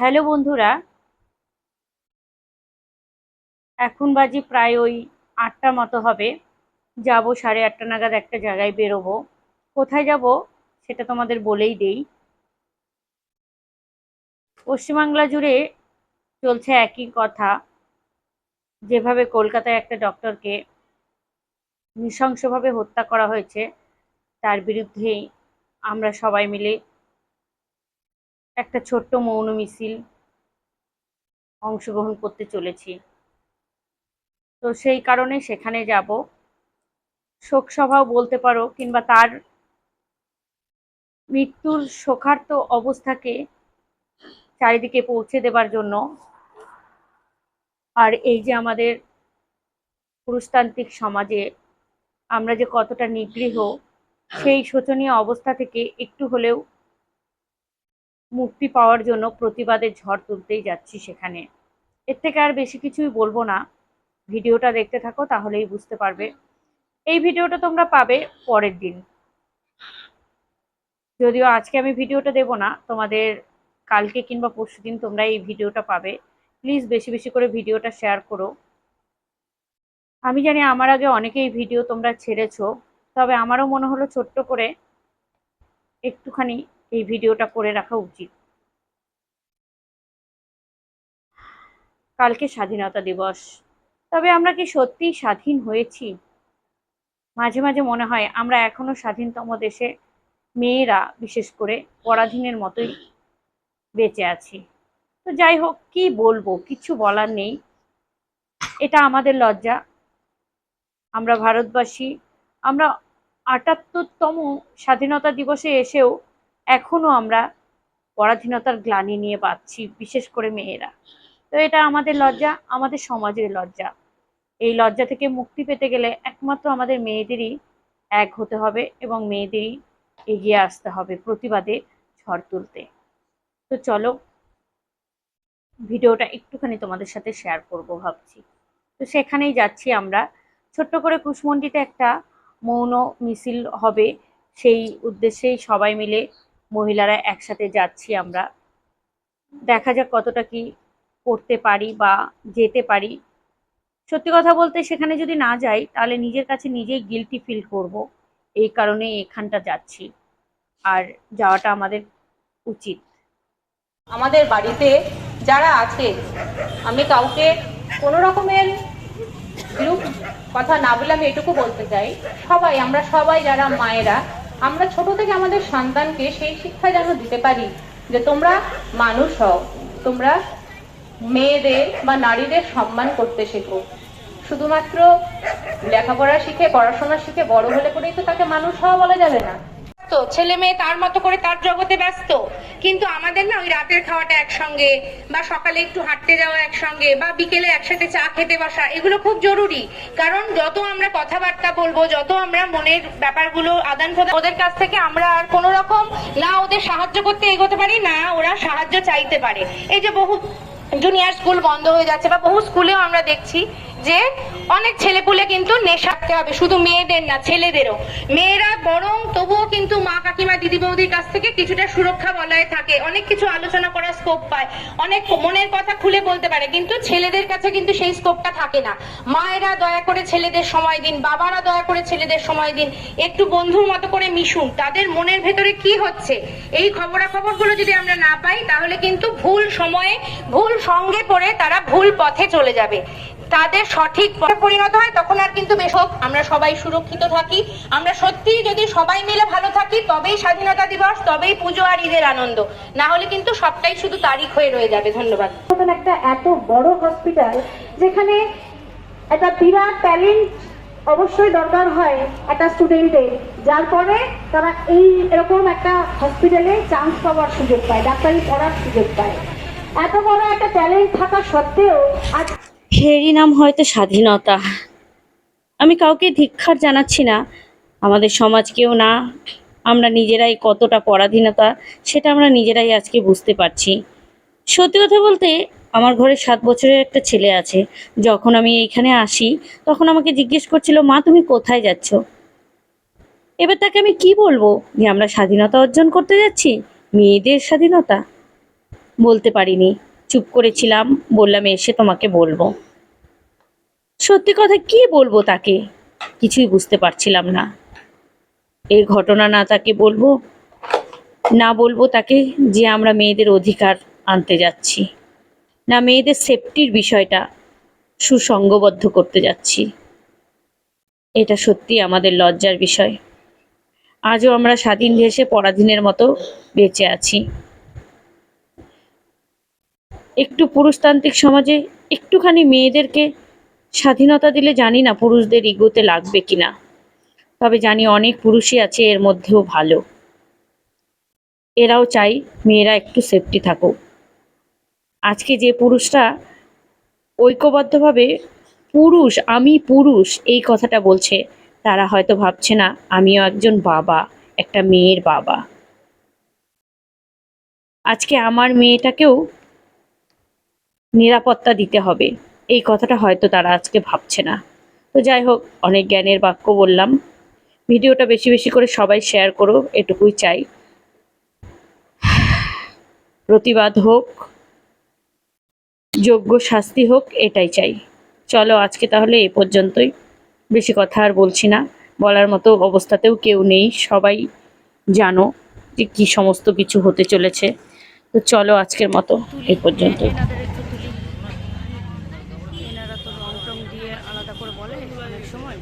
Hello বন্ধুরা। এখন বাজি প্রায় ওই আটটা মতো হবে। যাব সাড়ে আটটা নাগাদ একটা জায়গায় বেরোবো। কোথায় যাব সেটা তোমাদের বলেই দেই। পশ্চিমবাংলা জুড়ে চলছে একই কথা। যেভাবে কলকাতায় একটা ডক্টরকে নৃশংসভাবে হত্যা করা হয়েছে, তার বিরুদ্ধেই আমরা সবাই মিলে একটা ছোট্ট মৌন মিছিল অংশগ্রহণ করতে চলেছি। তো সেই কারণে সেখানে যাব। শোকসভাও বলতে পারো, কিংবা তার মৃত্যুর শোকার্ত অবস্থাকে চারিদিকে পৌঁছে দেবার জন্য। আর এই যে আমাদের পুরুষতান্ত্রিক সমাজে আমরা যে কতটা নিগৃহ, সেই শোচনীয় অবস্থা থেকে একটু হলেও মুক্তি পাওয়ার জন্য প্রতিবাদের ঝড় তুলতেই যাচ্ছি সেখানে। এর থেকে আর বেশি কিছুই বলব না। ভিডিওটা দেখতে থাকো, তাহলেই বুঝতে পারবে। এই ভিডিওটা তোমরা পাবে পরের দিন। যদিও আজকে আমি ভিডিওটা দেব না, তোমাদের কালকে কিংবা পরশু দিন তোমরা এই ভিডিওটা পাবে। প্লিজ বেশি বেশি করে ভিডিওটা শেয়ার করো। আমি জানি আমার আগে অনেকেই ভিডিও তোমরা ছেড়েছো, তবে আমারও মনে হলো ছোট্ট করে একটুখানি এই ভিডিওটা করে রাখা উচিত। কালকে স্বাধীনতা দিবস। তবে আমরা কি সত্যিই স্বাধীন হয়েছি? মাঝে মাঝে মনে হয় আমরা এখনও স্বাধীনতম দেশে মেয়েরা, বিশেষ করে পরাধীনের মতোই বেঁচে আছি। তো যাই হোক, কি বলব? কিছু বলার নেই। এটা আমাদের লজ্জা। আমরা ভারতবাসী, আমরা আটাত্তরতম স্বাধীনতা দিবসে এসেও এখনও আমরা পরাধীনতার গ্লানি নিয়ে পাচ্ছি বিশেষ করে মেয়েরা। তো এটা আমাদের লজ্জা, আমাদের সমাজের লজ্জা। এই লজ্জা থেকে মুক্তি পেতে গেলে একমাত্র আমাদের মেয়েদেরই এক হতে হবে এবং মেয়েদেরই এগিয়ে আসতে হবে প্রতিবাদে ঝড় তুলতে। তো চলো, ভিডিওটা একটুখানি তোমাদের সাথে শেয়ার করব ভাবছি। তো সেখানেই যাচ্ছি আমরা। ছোট্ট করে কুশমন্ডিতে একটা মৌন মিছিল হবে। সেই উদ্দেশ্যেই সবাই মিলে মহিলারা একসাথে যাচ্ছি আমরা। দেখা যাক কতটা কি করতে পারি বা যেতে পারি। সত্যি কথা বলতে সেখানে যদি না যাই, তাহলে নিজের কাছে নিজেই গিলটি ফিল করব। এই কারণে এখানটা যাচ্ছি। আর যাওয়াটা আমাদের উচিত। আমাদের বাড়িতে যারা আছে, আমি কাউকে কোনো রকমের কথা না বলে আমি এটুকু বলতে চাই। সবাই, আমরা সবাই যারা মায়েরা আমরা ছোট থেকে আমাদের সন্তানকে সেই শিক্ষা যেন দিতে পারি যে তোমরা মানুষ হও, তোমরা মেয়েদের বা নারীদের সম্মান করতে শেখো। শুধুমাত্র লেখাপড়া শিখে, পড়াশোনা শিখে বড় হলে করেই তো তাকে মানুষ হওয়া বলা যাবে না। তো ছেলে মেয়ে তার মতো করে তার জগতে ব্যস্ত। কিন্তু আমাদের না ওই রাতের খাওয়াটা একসঙ্গে বা সকালে একটু হাঁটতে যাওয়া একসঙ্গে বা বিকেলে একসাথে চা খেতে বসা, এগুলো খুব জরুরি। কারণ যত আমরা কথাবার্তা বলব, যত আমরা মনের ব্যাপারগুলো আদান প্রদান ওদের কাছ থেকে আমরা আর কোনো রকম না ওদের সাহায্য করতে এগোতে পারি, না ওরা সাহায্য চাইতে পারে। এই যে বহু জুনিয়র স্কুল বন্ধ হয়ে যাচ্ছে বা বহু স্কুলেও আমরা দেখছি যে অনেক ছেলেপুলে কিন্তু নেশাতে হবে, শুধু মেয়েদের না, ছেলেদেরও। মেয়েরা বরং তবুও কিন্তু মা কাকিমা, দিদি বৌদির কাছ থেকে কিছুটা সুরক্ষা বলয়ে থাকে। অনেক কিছু আলোচনা করার স্কোপ পায়। অনেক মনের কথা খুলে বলতে পারে, কিন্তু ছেলেদের কাছে কিন্তু সেই স্কোপটা থাকে না। মায়েরা দয়া করে ছেলেদের সময় দিন, বাবারা দয়া করে ছেলেদের সময় দিন, একটু বন্ধুর মতো করে মিশুন। তাদের মনের ভেতরে কি হচ্ছে? এই খবরাখবরগুলো যদি আমরা না পাই, তাহলে কিন্তু ভুল সময়ে ভুল সঙ্গে পড়ে তারা ভুল পথে চলে যাবে। তাদের সঠিক পরিণত হয়, তখন আর কিন্তু বেশ হোক আমরা সবাই সুরক্ষিত থাকি। আমরা সত্যি যদি সবাই মিলে ভালো থাকি, তবেই স্বাধীনতা দিবস, তবেই পুজো আর ঈদের আনন্দ। না হলে কিন্তু সবটাই শুধু তারিখ হয়ে রয়ে যাবে। ধন্যবাদ। একটা এত বড় হসপিটাল যেখানে একটা বিরাট ট্যালেন্ট অবশ্যই দরকার হয় একটা স্টুডেন্টের যার পরে তারা এই এরকম একটা হসপিটালে চান্স পাওয়ার সুযোগ পায়, ডাক্তারি পড়ার সুযোগ পায়। এত বড় একটা ট্যালেন্ট থাকা সত্ত্বেও আজ এরই নাম হয়তো স্বাধীনতা। আমি কাউকে ধিক্ষার জানাচ্ছি না। আমাদের সমাজকেও না। আমরা নিজেরাই কতটা পরাধীনতা, সেটা আমরা নিজেরাই আজকে বুঝতে পারছি। সত্যি কথা বলতে, আমার ঘরে সাত বছরের একটা ছেলে আছে। যখন আমি এইখানে আসি, তখন আমাকে জিজ্ঞেস করছিল, মা, তুমি কোথায় যাচ্ছ? এবার তাকে আমি কি বলব? যে আমরা স্বাধীনতা অর্জন করতে যাচ্ছি? মেয়েদের স্বাধীনতা? বলতে পারিনি। চুপ করেছিলাম, বললাম, এসে তোমাকে বলব। সত্যি কথা কি বলব তাকে? কিছুই বুঝতে পারছিলাম না। এই ঘটনা না তাকে বলব, না বলব তাকে যে আমরা মেয়েদের অধিকার আনতে যাচ্ছি। না মেয়েদের সেফটির বিষয়টা সুসংগবদ্ধ করতে যাচ্ছি। এটা সত্যি আমাদের লজ্জার বিষয়। আজও আমরা স্বাধীন দেশে পরাধীনের মতো বেঁচে আছি। একটু পুরুষতান্ত্রিক সমাজে একটুখানি মেয়েদেরকে স্বাধীনতা দিলে জানি না পুরুষদের ইগোতে লাগবে কিনা। তবে জানি অনেক পুরুষই আছে এর মধ্যেও ভালো। এরাও চাই মেয়েরা একটু সেফটি থাকুক। আজকে যে পুরুষরা ঐক্যবদ্ধভাবে পুরুষ, আমি পুরুষ এই কথাটা বলছে, তারা হয়তো ভাবছে, না, আমিও একজন বাবা, একটা মেয়ের বাবা। আজকে আমার মেয়েটাকেও নিরাপত্তা দিতে হবে। এই কথাটা হয়তো তারা আজকে ভাবছে না। তো যাই হোক, অনেক জ্ঞানের বাক্য বললাম। ভিডিওটা বেশি বেশি করে সবাই শেয়ার করো, এটুকুই চাই। প্রতিবাদ হোক, যোগ্য শাস্তি হোক, এটাই চাই। চলো আজকে তাহলে এ পর্যন্তই। বেশি কথা আর বলছি না। বলার মতো অবস্থাতেও কেউ নেই, সবাই জানো যে কি সমস্ত কিছু হতে চলেছে। তো চলো আজকের মতো এ পর্যন্তই। দিয়ে আলাদা করে বলে অনেক সময়।